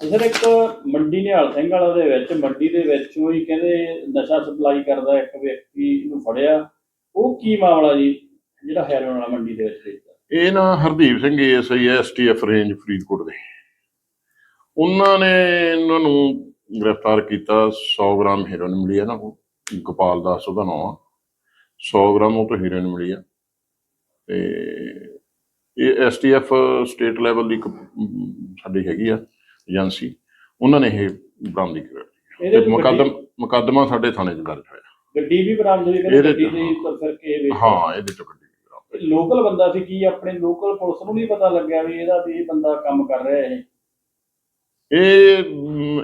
Sir ਇੱਕ ਮੰਡੀ ਨਿਹਾਲ ਸਿੰਘ ਵਾਲਾ ਦੇ ਵਿੱਚ, ਮੰਡੀ ਦੇ ਵਿੱਚੋਂ ਹੀ ਕਹਿੰਦੇ ਨਸ਼ਾ ਸਪਲਾਈ ਕਰਦਾ ਇੱਕ ਵਿਅਕਤੀ ਨੂੰ ਫੜਿਆ। ਉਹ ਕੀ ਮਾਮਲਾ ਜੀ, ਜਿਹੜਾ ਹੈਰੋਨ ਵਾਲਾ ਮੰਡੀ ਦੇ ਵਿੱਚ ਵੇਚਦਾ ਇਹ ਨਾ Hardeep Singh ASI STF range Faridkot ਦੇ। ਉਹਨਾਂ ਨੇ ਇਹਨਾਂ ਨੂੰ ਗ੍ਰਿਫਤਾਰ ਕੀਤਾ 100 ਗ੍ਰਾਮ ਹੈਰੋਇਨ ਮਿਲੀ ਹੈ ਨਾ ਉਹ। ਗੋਪਾਲ ਦਾਸ ਉਹਦਾ ਨਾਮ ਆ। 100 ਗ੍ਰਾਮ ਉਹ ਤੋਂ ਹੈਰੋਇਨ ਮਿਲੀ ਆ। ਤੇ ਇਹ ਐਸਟੀਐਫ ਸਟੇਟ ਲੈਵਲ ਦੀ ਇੱਕ ਸਾਡੀ ਹੈਗੀ ਆ। ਏਜੰਸੀ ਉਹਨਾਂ ਨੇ ਇਹ ਬਰਾਮਦੀ ਇਹਦੇ ਤੇ ਮੁਕੱਦਮ ਮੁਕੱਦਮਾ ਸਾਡੇ ਥਾਣੇ 'ਚ ਦਰਜ ਹੋਇਆ। ਗੱਡੀ- ਵੀ ਬਰਾਮਦ ਹੋਈ ਕਹਿੰਦੇ ਇਹਦੇ ਗੱਡੀ ਦੇ ਫਿਰ ਕੇ ਹਾਂ ਇਹਦੇ ਬਰਾਮਦ। ਲੋਕਲ ਬੰਦਾ ਸੀ ਕੀ ਆਪਣੇ ਲੋਕਲ ਪੁਲਿਸ ਨੂੰ ਨਹੀਂ ਪਤਾ ਲੱਗਿਆ ਵੀ ਇਹਦਾ ਵੀ ਇਹ ਬੰਦਾ ਕੰਮ ਕਰ ਰਿਹਾ ਇਹ? ਇਹ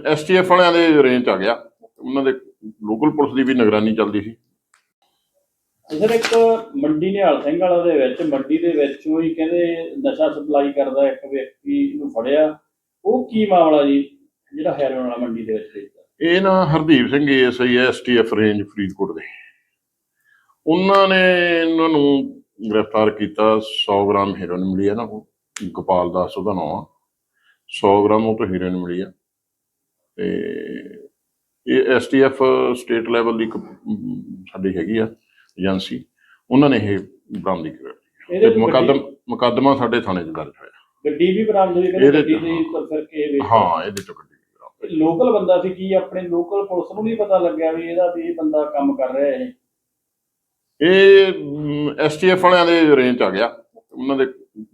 ਐਸਟੀਐਫ ਵਾਲਿਆਂ ਦੇ ਰੇਂਜ 'ਚ ਆ ਗਿਆ। ਉਹਨਾਂ ਦੇ ਲੋਕਲ ਪੁਲਿਸ ਦੀ ਵੀ ਨਿਗਰਾਨੀ ਚੱਲਦੀ ਸੀ। ਸਰ ਇੱਕ ਮੰਡੀ ਨਿਹਾਲ ਸਿੰਘ ਵਾਲਾ ਦੇ ਵਿੱਚ ਮੰਡੀ ਦੇ ਵਿੱਚੋਂ ਹੀ ਕਹਿੰਦੇ ਨਸ਼ਾ ਸਪਲਾਈ ਕਰਦਾ ਇੱਕ ਵਿਅਕਤੀ ਨੂੰ ਫੜਿਆ। ਕੀ ਮਾਮਲਾ ਜੀ ਜਿਹੜਾ ਹੈਰੋਨ ਵਾਲਾ ਮੰਡੀ ਦੇ ਵਿੱਚ ਇਹ ਨਾ Hardeep Singh ASI STF range Faridkot ਦੇ। ਉਹਨਾਂ ਨੇ ਇਹਨਾਂ ਨੂੰ ਗ੍ਰਿਫਤਾਰ ਕੀਤਾ 100 ਗ੍ਰਾਮ ਹੈਰੋਇਨ ਮਿਲੀ ਹੈ ਨਾ ਉਹ ਗੋਪਾਲ ਦਾਸ ਉਹਦਾ ਨਾਮ ਆ। 100 ਗ੍ਰਾਮ ਉਹ ਤੋਂ ਹੈਰੋਇਨ ਮਿਲੀ ਆ। ਤੇ ਇਹ ਐਸਟੀਐਫ ਸਟੇਟ ਲੈਵਲ ਦੀ ਇੱਕ ਸਾਡੀ ਹੈਗੀ ਆ ਏਜੰਸੀ। ਉਹਨਾਂ ਨੇ ਇਹ ਬਰਾਮਦੀ ਕੀਤੀ ਇਹਦੇ ਤੇ ਮੁਕੱਦਮਾ ਸਾਡੇ ਥਾਣੇ 'ਚ ਦਰਜ ਹੋਇਆ। ਗੱਡੀ ਵੀ ਬਰਾਮਦ ਹੋਈ ਕਹਿੰਦੇ ਇਹਦੇ ਚ- ਗੱਡੀ ਦੇ ਉੱਪਰ ਫਿਰ ਕੇ ਵੇਚਦਾ ਹਾਂ ਇਹਦੇ ਚੋਂ ਕੱਢੀ ਗਈ ਬਰਾਮਦ। ਲੋਕਲ ਬੰਦਾ ਸੀ ਕੀ ਆਪਣੇ ਲੋਕਲ ਪੁਲਿਸ ਨੂੰ ਨਹੀਂ ਪਤਾ ਲੱਗਿਆ ਵੀ ਇਹਦਾ ਵੀ ਇਹ ਬੰਦਾ ਕੰਮ ਕਰ ਰਿਹਾ ਇਹ? ਇਹ ਐਸਟੀਐਫ ਵਾਲਿਆਂ ਦੇ ਰੇਂਜ 'ਚ ਆ ਗਿਆ। ਉਹਨਾਂ ਦੇ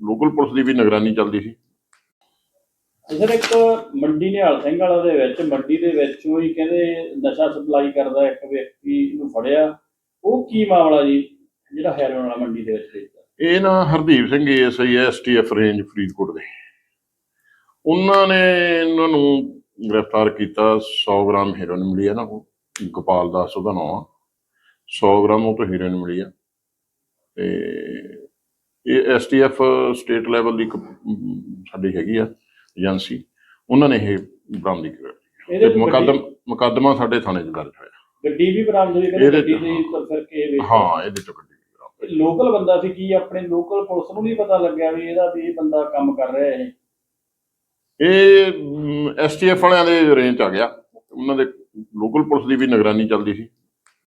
ਲੋਕਲ ਪੁਲਿਸ ਦੀ ਵੀ ਨਿਗਰਾਨੀ ਚੱਲਦੀ ਸੀ। ਸਰ ਇੱਕ ਮੰਡੀ ਨਿਹਾਲ ਸਿੰਘ ਵਾਲਾ ਦੇ ਵਿੱਚ ਮੰਡੀ ਦੇ ਵਿੱਚੋਂ ਹੀ ਕਹਿੰਦੇ ਨਸ਼ਾ ਸਪਲਾਈ ਕਰਦਾ ਇੱਕ ਵਿਅਕਤੀ ਨੂੰ ਫੜਿਆ। ਉਹ ਕੀ ਮਾਮਲਾ ਜੀ ਜਿਹੜਾ ਹੈਰੋਨ ਵਾਲਾ ਮੰਡੀ ਦੇ ਵਿੱਚ ਵੇਚਦਾ ਇਹ ਨਾ Hardeep Singh ASI STF range Faridkot ਦੇ। ਉਹਨਾਂ ਨੇ ਇਹਨਾਂ ਨੂੰ ਗ੍ਰਿਫਤਾਰ ਕੀਤਾ 100 ਗ੍ਰਾਮ ਹੈਰੋਇਨ ਮਿਲੀ ਹੈ ਨਾ ਉਹ ਗੋਪਾਲ ਦਾਸ ਉਹਦਾ ਨਾਮ ਆ। 100 ਗ੍ਰਾਮ ਉਹ ਤੋਂ ਹੈਰੋਇਨ ਮਿਲੀ ਆ। ਤੇ ਇਹ ਐਸਟੀਐਫ ਸਟੇਟ ਲੈਵਲ ਦੀ ਸਾਡੀ ਹੈਗੀ ਆ ਏਜੰਸੀ ਉਹਨਾਂ ਨੇ ਇਹ ਬਰਾਮਦੀ ਕੀਤੀ ਤੇ ਮੁਕੱਦਮ ਮੁਕੱਦਮਾ ਸਾਡੇ ਥਾਣੇ 'ਚ ਦਰਜ ਹੋਇਆ। ਗੱਡੀ ਵੀ ਬਰਾਮਦ ਹੋਈ ਇਹਦੇ ਗੱਡੀ ਚ- ਦੇ ਉੱਪਰ ਫਿਰ ਕੇ ਵੇਚਦਾ ਹਾਂ ਇਹਦੇ ਗਈ ਬਰਾਮਦ। ਲੋਕਲ ਬੰਦਾ ਸੀ ਕੀ ਆਪਣੇ ਲੋਕਲ ਪੁਲਿਸ ਨੂੰ ਨਹੀਂ ਪਤਾ ਲੱਗਿਆ ਵੀ ਇਹਦਾ ਵੀ ਇਹ ਬੰਦਾ ਕੰਮ ਕਰ ਰਿਹਾ ਇਹ? ਇਹ ਐਸਟੀਐਫ ਵਾਲਿਆਂ ਦੇ ਰੇਂਜ 'ਚ ਆ ਗਿਆ। ਉਹਨਾਂ ਦੇ ਲੋਕਲ ਪੁਲਿਸ ਦੀ ਵੀ ਨਿਗਰਾਨੀ ਚੱਲਦੀ ਸੀ।